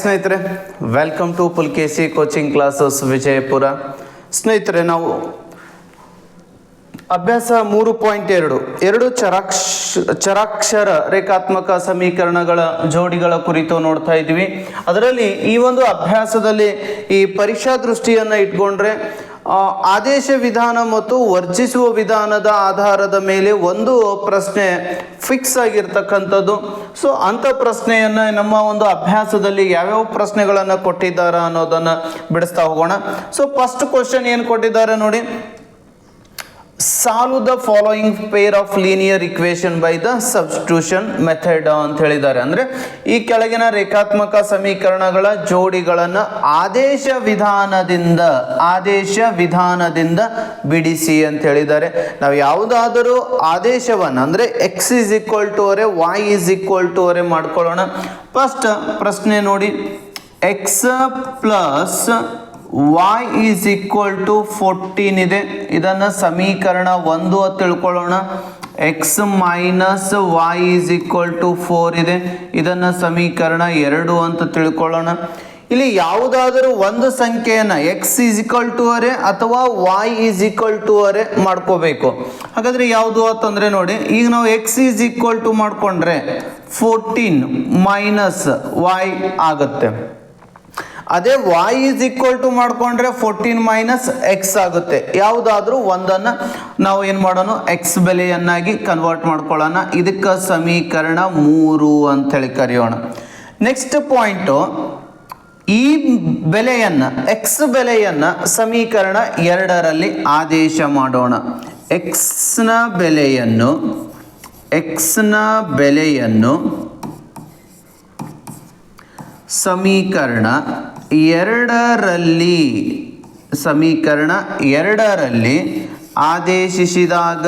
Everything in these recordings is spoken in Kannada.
ಸ್ನೇಹಿತರೆ welcome to Pulakeshi coaching classes Vijayapura. ಸ್ನೇಹಿತರೆ, ನಾವು ಅಭ್ಯಾಸ ಮೂರು ಪಾಯಿಂಟ್ ಎರಡು. ಎರಡು ಚರಾಕ್ಷ, ಚರಾಕ್ಷರ ರೇಖಾತ್ಮಕ ಸಮೀಕರಣಗಳ ಜೋಡಿಗಳ ಕುರಿತು ನೋಡ್ತಾ ಇದ್ವಿ ಅದರಲ್ಲಿ ಈ ಒಂದು ಅಭ್ಯಾಸದಲ್ಲಿ ಈ ಪರೀಕ್ಷಾ ದೃಷ್ಟಿಯನ್ನು ಇಟ್ಕೊಂಡ್ರೆ ಆದೇಶ ವಿಧಾನ ಮತ್ತು ವರ್ಜಿಸುವ ವಿಧಾನದ ಆಧಾರದ ಮೇಲೆ ಒಂದು ಪ್ರಶ್ನೆ ಫಿಕ್ಸ್ ಆಗಿರ್ತಕ್ಕಂಥದ್ದು. ಸೊ, ಅಂಥ ಪ್ರಶ್ನೆಯನ್ನು ನಮ್ಮ ಒಂದು ಅಭ್ಯಾಸದಲ್ಲಿ ಯಾವ್ಯಾವ ಪ್ರಶ್ನೆಗಳನ್ನು ಕೊಟ್ಟಿದ್ದಾರೆ ಅನ್ನೋದನ್ನು ಬಿಡಿಸ್ತಾ ಹೋಗೋಣ. ಸೊ ಫಸ್ಟ್ ಕ್ವಶನ್ ಏನು ಕೊಟ್ಟಿದ್ದಾರೆ ನೋಡಿ. Solve the following pair of linear equation by the substitution method ಅಂತ ಹೇಳಿದ್ದಾರೆ. ಅಂದ್ರೆ ಈ ಕೆಳಗಿನ ರೇಖಾತ್ಮಕ ಸಮೀಕರಣಗಳ ಜೋಡಿಗಳನ್ನು ಆದೇಶ ವಿಧಾನದಿಂದ ಆದೇಶ ವಿಧಾನದಿಂದ ಬಿಡಿಸಿ ಅಂತ ಹೇಳಿದ್ದಾರೆ. ನಾವು ಯಾವುದಾದರೂ ಆದೇಶವನ್ನು, ಅಂದ್ರೆ ಎಕ್ಸ್ ಇಸ್ ಈಕ್ವಲ್ ಟು ಅವರೆ ವೈ ಇಸ್ ಈಕ್ವಲ್ ಟು ಅವರೆ ಮಾಡ್ಕೊಳ್ಳೋಣ. ಫಸ್ಟ್ ಪ್ರಶ್ನೆ ನೋಡಿ x plus y is equal to fourteen ಇದೆ. ಇದನ್ನು ಸಮೀಕರಣ ಒಂದು ಅಂತ ತಿಳ್ಕೊಳ್ಳೋಣ. X minus y is equal to four ಇದೆ. ಇದನ್ನು ಸಮೀಕರಣ ಎರಡು ಅಂತ ತಿಳ್ಕೊಳ್ಳೋಣ. ಇಲ್ಲಿ ಯಾವುದಾದರೂ ಒಂದು ಸಂಖ್ಯೆಯನ್ನು ಎಕ್ಸ್ ಈಸ್ ಈಕ್ವಲ್ ಟು ಅರೆ ಅಥವಾ ವಾಯ್ ಈಸ್ ಈಕ್ವಲ್ ಟು ಅರೆ ಮಾಡ್ಕೋಬೇಕು. ಹಾಗಾದ್ರೆ ಯಾವುದು ಅಂತಂದ್ರೆ ನೋಡಿ. ಈಗ ನಾವು ಎಕ್ಸ್ ಈಸ್ ಈಕ್ವಲ್ ಟು ಮಾಡ್ಕೊಂಡ್ರೆ ಫೋರ್ಟೀನ್ ಮೈನಸ್ ವಾಯ್ ಆಗುತ್ತೆ. ಅದೇ y ಇಸ್ ಈಕ್ವಲ್ ಟು ಮಾಡ್ಕೊಂಡ್ರೆ ಫೋರ್ಟೀನ್ ಮೈನಸ್ ಎಕ್ಸ್ ಆಗುತ್ತೆ. ಯಾವುದಾದ್ರೂ ಒಂದನ್ನು ನಾವು ಏನು ಮಾಡೋಣ? ಎಕ್ಸ್ ಬೆಲೆಯನ್ನಾಗಿ ಕನ್ವರ್ಟ್ ಮಾಡ್ಕೊಳ್ಳೋಣ. ಇದಕ್ಕೆ ಸಮೀಕರಣ ಮೂರು ಅಂತೇಳಿ ಕರೆಯೋಣ. ನೆಕ್ಸ್ಟ್ ಪಾಯಿಂಟು ಈ ಬೆಲೆಯನ್ನು ಎಕ್ಸ್ ಬೆಲೆಯನ್ನು ಸಮೀಕರಣ ಎರಡರಲ್ಲಿ ಆದೇಶ ಮಾಡೋಣ. ಎಕ್ಸ್ನ ಬೆಲೆಯನ್ನು ಎಕ್ಸ್ನ ಬೆಲೆಯನ್ನು ಸಮೀಕರಣ ಎರಡರಲ್ಲಿ ಸಮೀಕರಣ ಎರಡರಲ್ಲಿ ಆದೇಶಿಸಿದಾಗ,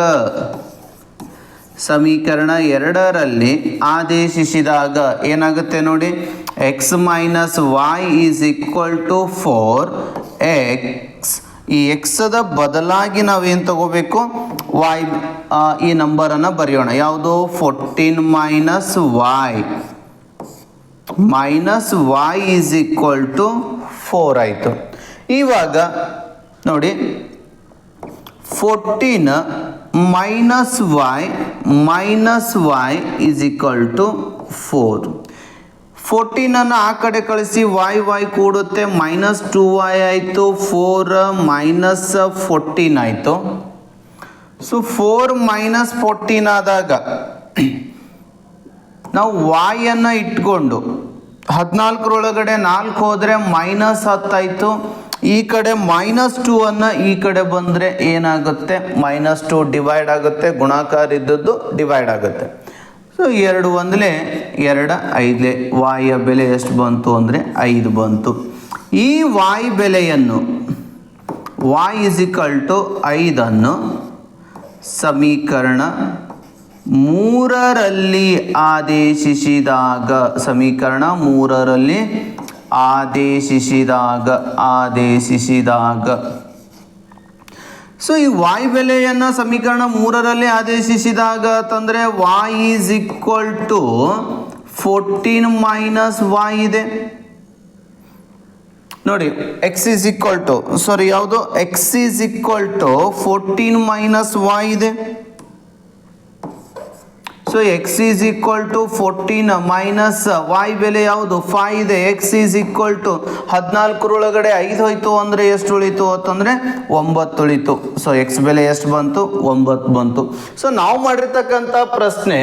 ಸಮೀಕರಣ ಎರಡರಲ್ಲಿ ಆದೇಶಿಸಿದಾಗ ಏನಾಗುತ್ತೆ ನೋಡಿ? X minus y is equal to four x ಈ ಎಕ್ಸದ ಬದಲಾಗಿ ನಾವೇನು ತಗೋಬೇಕು? ವಾಯ್ ಈ ನಂಬರನ್ನು ಬರೆಯೋಣ. ಯಾವುದು? Fourteen minus y minus y is equal to four ಆಯಿತು. ಇವಾಗ ನೋಡಿ fourteen minus y minus y is equal to four ಫೋರ್ಟೀನನ್ನು ಆ ಕಡೆ ಕಳಿಸಿ ವೈ ವೈ ಕೂಡುತ್ತೆ, ಮೈನಸ್ ಟು ವೈ ಆಯಿತು ಫೋರ್ ಮೈನಸ್ ಫೋರ್ಟೀನ್ ಆಯಿತು. ಸೊ ಫೋರ್ ಮೈನಸ್ ಫೋರ್ಟೀನ್ ಆದಾಗ ನಾವು ವಾಯನ್ನು ಇಟ್ಕೊಂಡು ಹದಿನಾಲ್ಕರೊಳಗಡೆ ನಾಲ್ಕು ಹೋದರೆ ಮೈನಸ್ ಹತ್ತಾಯಿತು ಈ ಕಡೆ ಮೈನಸ್ ಟೂ ಅನ್ನು ಈ ಕಡೆ ಬಂದರೆ ಏನಾಗುತ್ತೆ? ಮೈನಸ್ ಟು ಡಿವೈಡ್ ಆಗುತ್ತೆ. ಗುಣಾಕಾರ ಇದ್ದದ್ದು ಡಿವೈಡ್ ಆಗುತ್ತೆ. ಸೊ ಎರಡು ಒಂದಲೇ ಎರಡು ಐದಲೇ. ವಾಯ ಬೆಲೆ ಎಷ್ಟು ಬಂತು ಅಂದರೆ ಐದು ಬಂತು. ಈ ವಾಯು ಬೆಲೆಯನ್ನು ವಾಯ್ ಇಸಿಕಲ್ ಟು ಐದನ್ನು ಸಮೀಕರಣ ಮೂರರಲ್ಲಿ ಆದೇಶಿಸಿದಾಗ, ಸಮೀಕರಣ ಮೂರರಲ್ಲಿ ಆದೇಶಿಸಿದಾಗ ಆದೇಶಿಸಿದಾಗ. ಸೊ ಈ ವಾಯ್ ಬೆಲೆಯನ್ನು ಸಮೀಕರಣ ಮೂರರಲ್ಲಿ ಆದೇಶಿಸಿದಾಗ ಅಂತಂದರೆ y is equal to fourteen minus y ಇದೆ. ನೋಡಿ x is equal to sorry ಯಾವುದು? X is equal to fourteen minus y ಇದೆ. So x is equal to fourteen minus y ಬೆಲೆ ಯಾವುದು? ಫೈ ಇದೆ. ಎಕ್ಸ್ ಈಸ್ ಈಕ್ವಲ್ ಟು ಹದಿನಾಲ್ಕರೊಳಗಡೆ ಐದು ಹೋಯ್ತು ಅಂದರೆ ಎಷ್ಟು ಉಳಿತು? ಅಂತಂದರೆ ಒಂಬತ್ತು ಉಳಿತು. ಸೊ ಎಕ್ಸ್ ಬೆಲೆ ಎಷ್ಟು ಬಂತು? ಒಂಬತ್ತು ಬಂತು. ಸೊ ನಾವು ಮಾಡಿರ್ತಕ್ಕಂಥ ಪ್ರಶ್ನೆ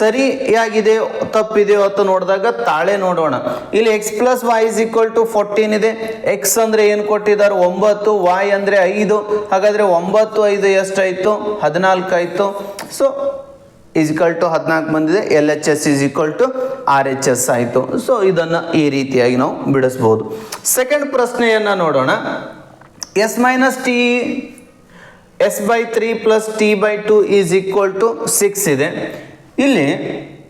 ಸರಿಯಾಗಿದೆ ತಪ್ಪಿದೆಯೋ ಅಂತ ನೋಡಿದಾಗ ತಾಳೆ ನೋಡೋಣ. ಇಲ್ಲಿ x plus y is equal to fourteen ಇದೆ. ಎಕ್ಸ್ ಅಂದರೆ ಏನು ಕೊಟ್ಟಿದ್ದಾರೆ? ಒಂಬತ್ತು ವಾಯ್ ಅಂದರೆ ಐದು. ಹಾಗಾದರೆ ಒಂಬತ್ತು, ಐದು ಎಷ್ಟಾಯಿತು? ಹದಿನಾಲ್ಕು ಆಯಿತು. ಸೊ ಈಕ್ವಲ್ ಟು ಹದಿನಾಲ್ಕು ಬಂದಿದೆ L H S is equal to R H S ಆಯಿತು. ಸೊ ಇದನ್ನು ಈ ರೀತಿಯಾಗಿ ನಾವು ಬಿಡಿಸ್ಬೋದು. ಸೆಕೆಂಡ್ ಪ್ರಶ್ನೆಯನ್ನು ನೋಡೋಣ. S minus t s by three plus t by two is equal to six ಇದೆ. ಇಲ್ಲಿ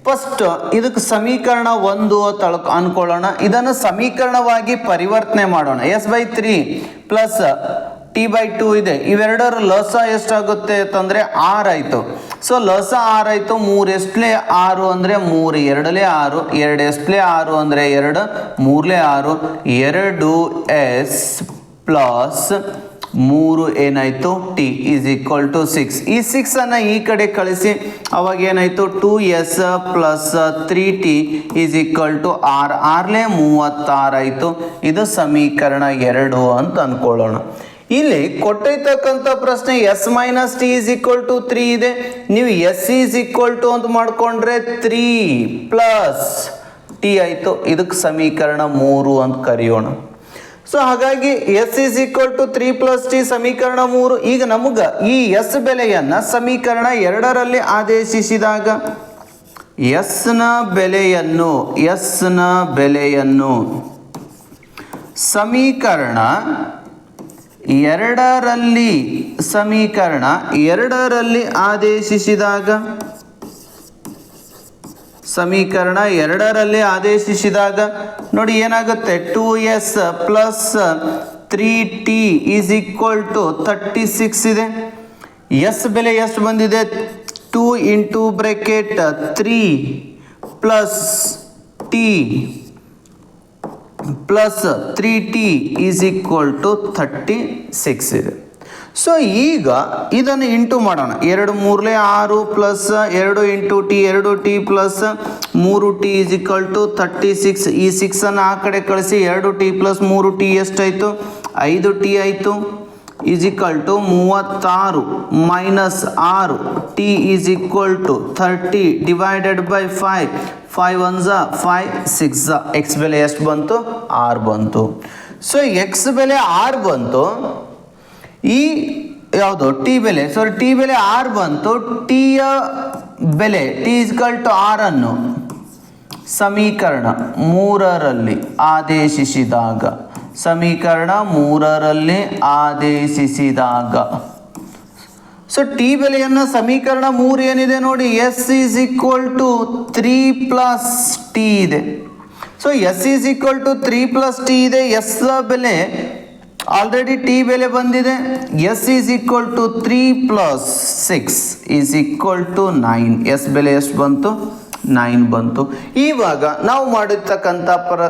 ಫಸ್ಟ್ ಇದಕ್ಕೆ ಸಮೀಕರಣ ಒಂದು ಅಂತ ಅನ್ಕೊಳ್ಳೋಣ. ಇದನ್ನು ಸಮೀಕರಣವಾಗಿ ಪರಿವರ್ತನೆ ಮಾಡೋಣ. S by three plus t by two ಇದೆ. ಇವೆರಡರ ಲಸ ಎಷ್ಟಾಗುತ್ತೆ ಅಂತಂದ್ರೆ ಆರ್ ಆಯ್ತು. ಸೊ ಲಸ ಆರ್ ಆಯ್ತು, ಮೂರು ಎಸ್ಟ್ಲೆ ಆರು ಅಂದ್ರೆ ಮೂರು, ಎರಡಲೇ ಆರು, ಎರಡು ಎಸ್ಟ್ಲೆ ಆರು ಅಂದ್ರೆ ಎರಡು, ಮೂರ್ಲೆ ಆರು, ಎರಡು ಎಸ್ ಪ್ಲಸ್ ಮೂರು ಏನಾಯ್ತು? T is equal to six ಈ ಸಿಕ್ಸನ್ನು ಈ ಕಡೆ ಕಳಿಸಿ, ಅವಾಗ ಏನಾಯ್ತು? Two S plus three T is equal to R ಆರ್ಲೆ ಆಯಿತು. ಇದು ಸಮೀಕರಣ ಎರಡು ಅಂತ ಅನ್ಕೊಳ್ಳೋಣ ಇಲ್ಲಿ ಕೊಟ್ಟಿರ್ತಕ್ಕಂಥ ಪ್ರಶ್ನೆ s minus t is equal to three ಇದೆ. ನೀವು ಎಸ್ ಈಸ್ ಈಕ್ವಲ್ ಟು ಅಂತ ಮಾಡಿಕೊಂಡ್ರೆ ತ್ರೀ ಪ್ಲಸ್ ಟಿ ಆಯಿತು. ಇದಕ್ಕೆ ಸಮೀಕರಣ ಮೂರು ಅಂತ ಕರೆಯೋಣ. ಸೊ ಹಾಗಾಗಿ s is equal to three plus t ಸಮೀಕರಣ ಮೂರು. ಈಗ ನಮಗ ಈ ಎಸ್ ಬೆಲೆಯನ್ನ ಸಮೀಕರಣ ಎರಡರಲ್ಲಿ ಆದೇಶಿಸಿದಾಗ ಎಸ್ನ ಬೆಲೆಯನ್ನು ಎಸ್ನ ಬೆಲೆಯನ್ನು ಸಮೀಕರಣ ಎರಡರಲ್ಲಿ ಸಮೀಕರಣ ಎರಡರಲ್ಲಿ ಆದೇಶಿಸಿದಾಗ? ಸಮೀಕರಣ ಎರಡರಲ್ಲಿ ಆದೇಶಿಸಿದಾಗ ನೋಡಿ ಏನಾಗುತ್ತೆ? Two s plus three t is equal to thirty six ಇದೆ. ಎಸ್ ಬೆಲೆ ಎಷ್ಟು ಬಂದಿದೆ? Two into bracket three plus t plus three t is equal to thirty six ಇದೆ. ಸೊ ಈಗ ಇದನ್ನು ಇಂಟು ಮಾಡೋಣ. ಎರಡು ಮೂರಲೆ ಆರು ಪ್ಲಸ್ ಎರಡು ಇಂಟು ಟಿ ಎರಡು ಟಿ ಪ್ಲಸ್ ಮೂರು t is equal to thirty six ಈ ಸಿಕ್ಸನ್ನು ಆ ಕಡೆ ಕಳಿಸಿ, ಎರಡು ಟಿ ಪ್ಲಸ್ ಮೂರು ಟಿ ಎಷ್ಟಾಯಿತು? ಐದು ಟಿ ಆಯಿತು. ಈಸ್ ಈಕ್ವಲ್ ಟು ಮೂವತ್ತಾರು ಮೈನಸ್ ಆರು. T is equal to thirty divided by five five one ಝ five six x ಬೆಲೆ ಎಷ್ಟು ಬಂತು? ಆರ್ ಬಂತು. ಸೊ ಎಕ್ಸ್ ಬೆಲೆ ಆರ್ ಬಂತು. ಈ ಯಾವುದು? ಟಿ ಬೆಲೆ. ಸೊ ಟಿ ಬೆಲೆ ಆರ್ ಬಂತು. ಟಿಯ ಬೆಲೆ ಟಿ ಇಸ್ಕಲ್ ಟು ಆರನ್ನು ಸಮೀಕರಣ ಮೂರರಲ್ಲಿ ಆದೇಶಿಸಿದಾಗ. ಸಮೀಕರಣ ಮೂರರಲ್ಲಿ ಆದೇಶಿಸಿದಾಗ. ಸೊ ಟಿ ಬೆಲೆಯನ್ನ ಸಮೀಕರಣ ಮೂರು ಏನಿದೆ ನೋಡಿ s is equal to three plus t ಇದೆ. So s is equal to three plus t ಇದೆ. ಎಸ್ ಬೆಲೆ ಆಲ್ರೆಡಿ ಟಿ ಬೆಲೆ ಬಂದಿದೆ. S is equal to three plus six is equal to nine s ಬೆಲೆ ಎಷ್ಟು ಬಂತು? ನೈನ್ ಬಂತು. ಇವಾಗ ನಾವು ಮಾಡಿರ್ತಕ್ಕಂಥ ಪರ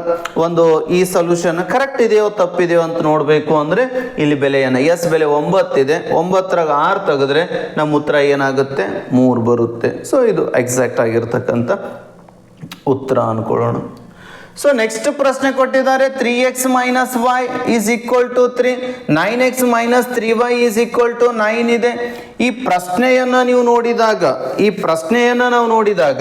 ಒಂದು ಈ ಸೊಲ್ಯೂಷನ್ ಕರೆಕ್ಟ್ ಇದೆಯೋ ತಪ್ಪಿದೆಯೋ ಅಂತ ನೋಡಬೇಕು ಅಂದರೆ ಇಲ್ಲಿ ಬೆಲೆಯನ್ನು ಎಸ್ ಬೆಲೆ ಒಂಬತ್ತಿದೆ ಒಂಬತ್ತರಾಗ ಆರು ತೆಗೆದ್ರೆ ನಮ್ಮ ಉತ್ತರ ಏನಾಗುತ್ತೆ? ಮೂರು ಬರುತ್ತೆ. ಸೊ ಇದು ಎಕ್ಸಾಕ್ಟ್ ಆಗಿರ್ತಕ್ಕಂಥ ಉತ್ತರ ಅನ್ಕೊಳ್ಳೋಣ. ಸೊ ನೆಕ್ಸ್ಟ್ ಪ್ರಶ್ನೆ ಕೊಟ್ಟಿದ್ದಾರೆ three x minus y is equal to three nine x minus three y is equal to nine ಇದೆ. ಈ ಪ್ರಶ್ನೆಯನ್ನ ನೀವು ನೋಡಿದಾಗ, ಈ ಪ್ರಶ್ನೆಯನ್ನ ನಾವು ನೋಡಿದಾಗ,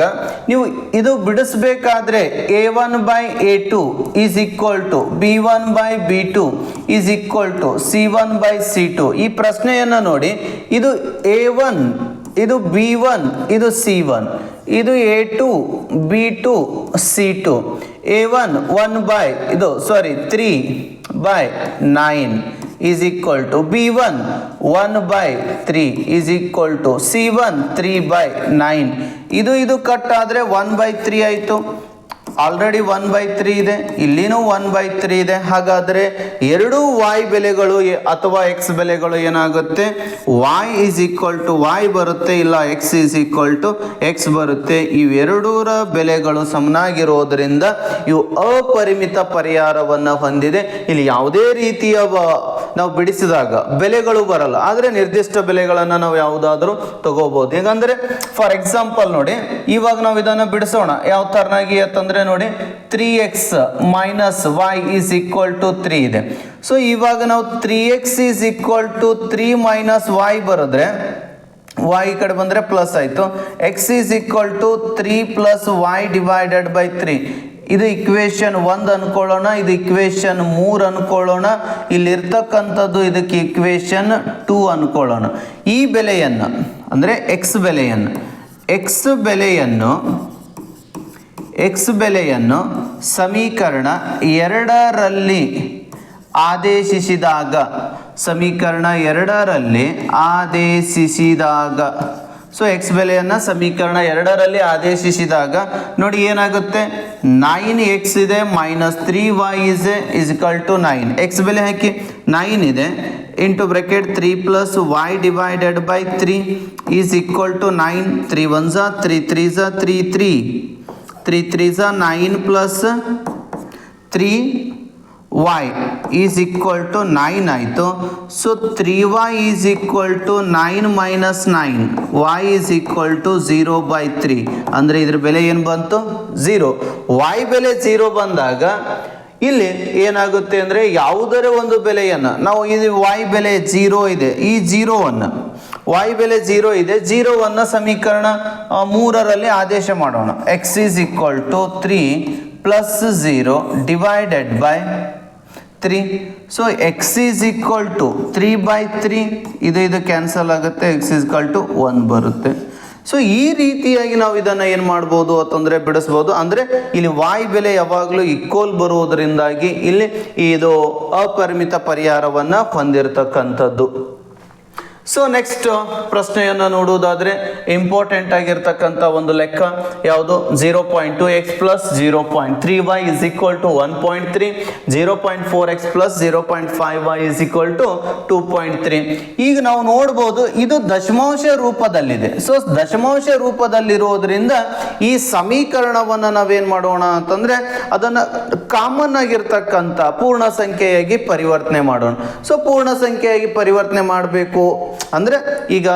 ನೀವು ಇದು ಬಿಡಿಸ್ಬೇಕಾದ್ರೆ a one by a two is equal to b one by b two is equal to c one by c two ಈ ಪ್ರಶ್ನೆಯನ್ನ ನೋಡಿ, ಇದು ಎ ಒನ್ ಇದು ಬಿ ಒನ್ ಇದು ಸಿ ಒನ್ ಇದು a two b two c two a one one by ಇದು sorry three by nine is equal to b one one by three is equal to c one three by nine ಇದು ಇದು ಕಟ್ ಆದರೆ ಒನ್ ಬೈ ತ್ರೀ ಆಯಿತು. ಆಲ್ರೆಡಿ ಒನ್ ಬೈ ತ್ರೀ ಇದೆ, ಇಲ್ಲಿನೂ ಒನ್ ಬೈ ತ್ರೀ ಇದೆ. ಹಾಗಾದರೆ ಎರಡೂ ವಾಯ್ ಬೆಲೆಗಳು ಅಥವಾ ಎಕ್ಸ್ ಬೆಲೆಗಳು ಏನಾಗುತ್ತೆ? Y is equal to y ಬರುತ್ತೆ, ಇಲ್ಲ x is equal to x ಬರುತ್ತೆ. ಇವೆರಡೂರ ಬೆಲೆಗಳು ಸಮನಾಗಿರೋದ್ರಿಂದ ಇವು ಅಪರಿಮಿತ ಪರಿಹಾರವನ್ನು ಹೊಂದಿದೆ. ಇಲ್ಲಿ ಯಾವುದೇ ರೀತಿಯ ನಾವು ಬಿಡಿಸಿದಾಗ ಬೆಲೆಗಳು ಬರಲ್ಲ. ಆದರೆ ನಿರ್ದಿಷ್ಟ ಬೆಲೆಗಳನ್ನು ನಾವು ಯಾವುದಾದ್ರೂ ತಗೋಬಹುದು ಹೇಗಂದ್ರೆ ಫಾರ್ ಎಕ್ಸಾಂಪಲ್ ನೋಡಿ, ಇವಾಗ ನಾವು ಇದನ್ನು ಬಿಡಿಸೋಣ. ಯಾವ ತರನಾಗಿ ಅಂತಂದ್ರೆ ನೋಡಿ three x minus y is equal to three ಇದೆ. ಸೊ ಇವಾಗ ನಾವು three x is equal to three minus y ಬರೆದ್ರೆ ವೈ ಈ ಕಡೆ ಬಂದರೆ ಪ್ಲಸ್ ಆಯಿತು. X is equal to three plus y divided by three ಇದು ಇಕ್ವೇಶನ್ ಒಂದು ಅನ್ಕೊಳ್ಳೋಣ, ಇದು ಇಕ್ವೇಶನ್ ಮೂರು ಅನ್ಕೊಳ್ಳೋಣ. ಇಲ್ಲಿರ್ತಕ್ಕಂಥದ್ದು ಇದಕ್ಕೆ ಇಕ್ವೇಶನ್ ಟೂ ಅನ್ಕೊಳ್ಳೋಣ. ಈ ಬೆಲೆಯನ್ನು, ಅಂದರೆ ಎಕ್ಸ್ ಬೆಲೆಯನ್ನು ಎಕ್ಸ್ ಬೆಲೆಯನ್ನು ಎಕ್ಸ್ ಬೆಲೆಯನ್ನು ಸಮೀಕರಣ ಎರಡರಲ್ಲಿ ಆದೇಶಿಸಿದಾಗ, ಸಮೀಕರಣ ಎರಡರಲ್ಲಿ ಆದೇಶಿಸಿದಾಗ. ಸೊ ಎಕ್ಸ್ ಬೆಲೆಯನ್ನು ಸಮೀಕರಣ ಎರಡರಲ್ಲಿ ಆದೇಶಿಸಿದಾಗ, ನೋಡಿ ಏನಾಗುತ್ತೆ? ನೈನ್ ಎಕ್ಸ್ ಇದೆ minus three y is is equal to nine x ಬೆಲೆ ಹಾಕಿ ನೈನ್ ಇದೆ into bracket three plus y divided by three is equal to nine three one three three Jha three three three three Jha nine plus three y is equal to nine ಆಯಿತು. So three y is equal to nine minus nine y is equal to zero by three ಅಂದರೆ ಇದ್ರ ಬೆಲೆ ಏನು ಬಂತು? ಝೀರೋ ವೈ ಬೆಲೆ ಝೀರೋ ಬಂದಾಗ ಇಲ್ಲಿ ಏನಾಗುತ್ತೆ ಅಂದರೆ ಯಾವುದರ ಒಂದು ಬೆಲೆಯನ್ನು, ನಾವು ಇದು ವೈ ಬೆಲೆ ಜೀರೋ ಇದೆ. ಈ ಜೀರೋವನ್ನು ವೈ ಬೆಲೆ ಜೀರೋ ಇದೆ. ಜೀರೋವನ್ನು ಸಮೀಕರಣ ಮೂರರಲ್ಲಿ ಆದೇಶ ಮಾಡೋಣ. X is equal to three plus zero divided by three so x is equal to three by three ಇದು ಇದು ಕ್ಯಾನ್ಸಲ್ ಆಗುತ್ತೆ x is equal to one ಬರುತ್ತೆ. ಸೊ ಈ ರೀತಿಯಾಗಿ ನಾವು ಇದನ್ನು ಏನು ಮಾಡ್ಬೋದು ಅಂತಂದರೆ ಬಿಡಿಸ್ಬೋದು ಅಂದರೆ ಇಲ್ಲಿ ವಾಯ್ ಬೆಲೆ ಯಾವಾಗಲೂ ಇಕ್ವಲ್ ಬರುವುದರಿಂದಾಗಿ ಇಲ್ಲಿ ಇದು ಅಪರಿಮಿತ ಪರಿಹಾರವನ್ನು ಹೊಂದಿರತಕ್ಕಂಥದ್ದು. ಸೊ ನೆಕ್ಸ್ಟ್ ಪ್ರಶ್ನೆಯನ್ನು ನೋಡುವುದಾದ್ರೆ ಇಂಪಾರ್ಟೆಂಟ್ ಆಗಿರ್ತಕ್ಕಂಥ ಒಂದು ಲೆಕ್ಕ ಯಾವುದು? Zero point two x plus zero point three y is equal to one point three zero point four x plus zero point five y is equal to two point three ಈಗ ನಾವು ನೋಡ್ಬೋದು ಇದು ದಶಮಾಂಶ ರೂಪದಲ್ಲಿದೆ. ಸೊ ದಶಮಾಂಶ ರೂಪದಲ್ಲಿರೋದ್ರಿಂದ ಈ ಸಮೀಕರಣವನ್ನು ನಾವೇನ್ ಮಾಡೋಣ ಅಂತಂದ್ರೆ ಅದನ್ನ ಕಾಮನ್ ಆಗಿರ್ತಕ್ಕಂಥ ಪೂರ್ಣ ಸಂಖ್ಯೆಯಾಗಿ ಪರಿವರ್ತನೆ ಮಾಡೋಣ. ಸೊ ಪೂರ್ಣ ಸಂಖ್ಯೆಯಾಗಿ ಪರಿವರ್ತನೆ ಮಾಡಬೇಕು. ಅಂದ್ರೆ ಈಗ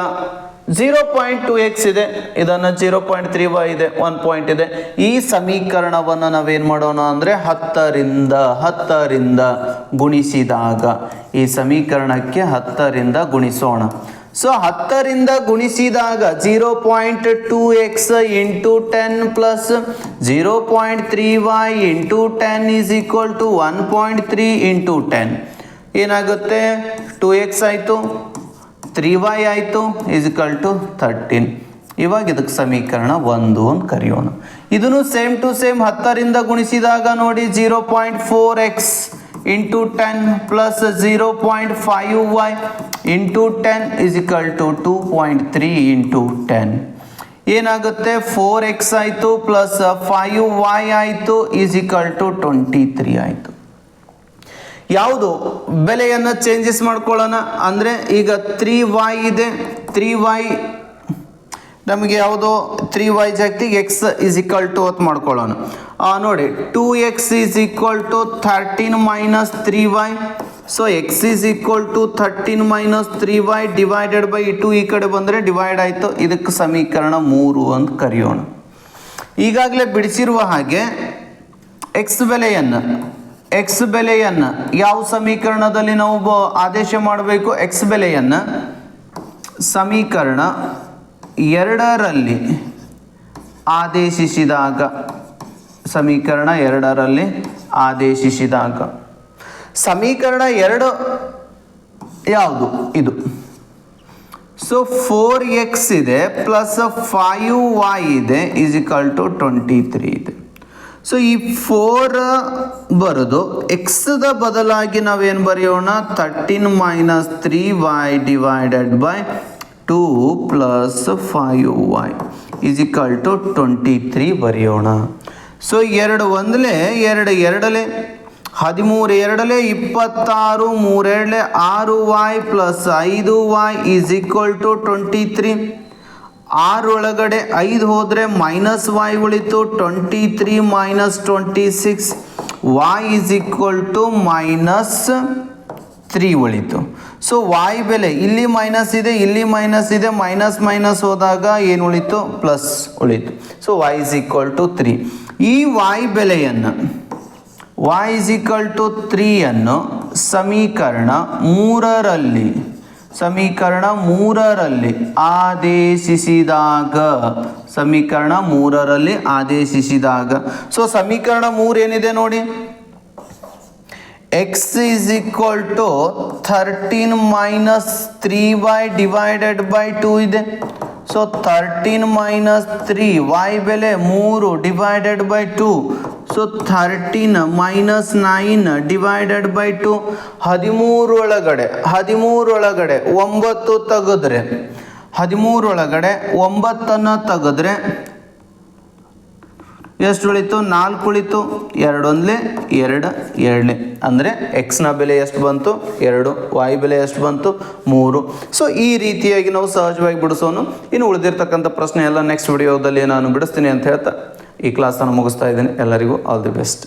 ಜೀರೋ ಪಾಯಿಂಟ್ ಟು ಎಕ್ಸ್ ಇದೆ, ಇದನ್ನು ಜೀರೋ ಪಾಯಿಂಟ್ ತ್ರೀ ವೈ ಇದೆ ಒನ್ ಪಾಯಿಂಟ್ ಇದೆ. ಈ ಸಮೀಕರಣವನ್ನು ನಾವೇನು ಮಾಡೋಣ ಅಂದರೆ ಹತ್ತರಿಂದ ಹತ್ತರಿಂದ ಗುಣಿಸಿದಾಗ, ಈ ಸಮೀಕರಣಕ್ಕೆ ಹತ್ತರಿಂದ ಗುಣಿಸೋಣ. ಸೊ ಹತ್ತರಿಂದ ಗುಣಿಸಿದಾಗ zero point two x into ten plus zero point three y into ten is equal to one point three into ten ಏನಾಗುತ್ತೆ? ಟೂ ಎಕ್ಸ್ ಆಯಿತು. ತ್ರೀ ವೈ ಆಯಿತು ಇಸ್ಕಲ್ ಟು ಥರ್ಟೀನ್ ಇವಾಗ ಇದಕ್ಕೆ ಸಮೀಕರಣ ಒಂದು ಅಂತ ಕರೆಯೋಣ. ಇದನ್ನು ಸೇಮ್ ಟು ಸೇಮ್ ಹತ್ತರಿಂದ ಗುಣಿಸಿದಾಗ ನೋಡಿ zero point four x into ten plus zero point five y into ten is equal to two point three into ten ಏನಾಗುತ್ತೆ? ಫೋರ್ ಎಕ್ಸ್ ಆಯಿತು ಪ್ಲಸ್ ಫೈವ್ ವೈ ಆಯಿತು ಇಸಿಕಲ್ ಟು ಟ್ವೆಂಟಿ ತ್ರೀ ಆಯಿತು. ಯಾವುದು? ಬೆಲೆಯನ್ನು ಚೇಂಜಸ್ ಮಾಡ್ಕೊಳ್ಳೋಣ. ಅಂದರೆ ಈಗ ತ್ರೀ ವೈ ಇದೆ. ತ್ರೀ ವೈ ನಮಗೆ ಯಾವುದೋ? ತ್ರೀ ವೈ ಜಾಗತಿಗೆ ಎಕ್ಸ್ ಇಸ್ ಈಕ್ವಲ್ ಟು ಅಂತ ಮಾಡ್ಕೊಳ್ಳೋಣ. ನೋಡಿ two x is equal to thirteen minus three y so x is equal to thirteen minus three y divided by two ಈ ಕಡೆ ಬಂದರೆ ಡಿವೈಡ್ ಆಯಿತು. ಇದಕ್ಕೆ ಸಮೀಕರಣ ಮೂರು ಅಂತ ಕರೆಯೋಣ. ಈಗಾಗಲೇ ಬಿಡಿಸಿರುವ ಹಾಗೆ ಎಕ್ಸ್ ಬೆಲೆಯನ್ನು ಎಕ್ಸ್ ಬೆಲೆಯನ್ನು ಯಾವ ಸಮೀಕರಣದಲ್ಲಿ ನಾವು ಬ- ಆದೇಶ ಮಾಡಬೇಕು? ಎಕ್ಸ್ ಬೆಲೆಯನ್ನು ಸಮೀಕರಣ ಎರಡರಲ್ಲಿ ಆದೇಶಿಸಿದಾಗ, ಸಮೀಕರಣ ಎರಡರಲ್ಲಿ ಆದೇಶಿಸಿದಾಗ. ಸಮೀಕರಣ ಎರಡು ಯಾವುದು? ಇದು. ಸೊ ಫೋರ್ ಎಕ್ಸ್ ಇದೆ ಪ್ಲಸ್ ಫೈವ್ ವೈ ಇದೆ is equal to twenty three ಇದೆ. ಸೊ ಈ ಫೋರ್ ಬರೋದು ಎಕ್ಸ್ದ ಬದಲಾಗಿ ನಾವೇನು ಬರೆಯೋಣ? Thirteen minus three y divided by two plus five y is equal to twenty three ಬರೆಯೋಣ. ಸೊ ಎರಡು ಒಂದಲೇ, ಎರಡು ಎರಡಲೇ, ಹದಿಮೂರು ಎರಡಲೇ, ಇಪ್ಪತ್ತಾರು ಮೂರೆರಡಲೆ, ಆರು ವೈ ಪ್ಲಸ್ ಐದು y is equal to twenty three ಆರು ಒಳಗಡೆ ಐದು ಹೋದರೆ ಮೈನಸ್ ವೈ ಉಳಿತು twenty three minus twenty six y is equal to minus three ಉಳಿತು. ಸೊ ವಾಯ್ ಬೆಲೆ ಇಲ್ಲಿ ಮೈನಸ್ ಇದೆ, ಇಲ್ಲಿ ಮೈನಸ್ ಇದೆ ಮೈನಸ್ ಮೈನಸ್ ಹೋದಾಗ ಏನು ಉಳಿತು? ಪ್ಲಸ್ ಉಳಿತು. So y is equal to three ಈ ವಾಯ್ ಬೆಲೆಯನ್ನು ವಾಯ್ ಇಸ್ ಈಕ್ವಲ್ ಟು ತ್ರೀಯನ್ನು ಸಮೀಕರಣ ಮೂರರಲ್ಲಿ ಸಮೀಕರಣ ಮೂರರಲ್ಲಿ ಆದೇಶಿಸಿದಾಗ, ಸಮೀಕರಣ ಮೂರರಲ್ಲಿ ಆದೇಶಿಸಿದಾಗ. ಸೊ ಸಮೀಕರಣ ಮೂರು ಏನಿದೆ ನೋಡಿ? X is equal to thirteen minus three y divided by two ಇದೆ. So thirteen minus three y ಬೆಲೆ ಮೂರು divided by two so thirteen minus nine divided by two ಹದಿಮೂರೊಳಗಡೆ ಒಳಗಡೆ, ಹದಿಮೂರು ಒಳಗಡೆ ಒಂಬತ್ತು ತೆಗೆದ್ರೆ ಹದಿಮೂರೊಳಗಡೆ ಒಂಬತ್ತನ್ನು ತೆಗೆದ್ರೆ, ಎಷ್ಟು ಉಳಿತು? ನಾಲ್ಕು ಉಳಿತು. ಎರಡು ಒಂದ್ಲೆ, ಎರಡು ಎರಡನೇ ಅಂದರೆ ಎಕ್ಸ್ನ ಬೆಲೆ ಎಷ್ಟು ಬಂತು? ಎರಡು. ವಾಯ್ ಬೆಲೆ ಎಷ್ಟು ಬಂತು? ಮೂರು. ಸೊ ಈ ರೀತಿಯಾಗಿ ನಾವು ಸಹಜವಾಗಿ ಬಿಡಿಸೋನು. ಇನ್ನು ಉಳಿದಿರ್ತಕ್ಕಂಥ ಪ್ರಶ್ನೆ ಎಲ್ಲ ನೆಕ್ಸ್ಟ್ ವಿಡಿಯೋದಲ್ಲಿ ನಾನು ಬಿಡಿಸ್ತೀನಿ ಅಂತ ಹೇಳ್ತಾ ಈ ಕ್ಲಾಸನ್ನು ಮುಗಿಸ್ತಾ ಇದ್ದೀನಿ. ಎಲ್ಲರಿಗೂ ಆಲ್ ದಿ ಬೆಸ್ಟ್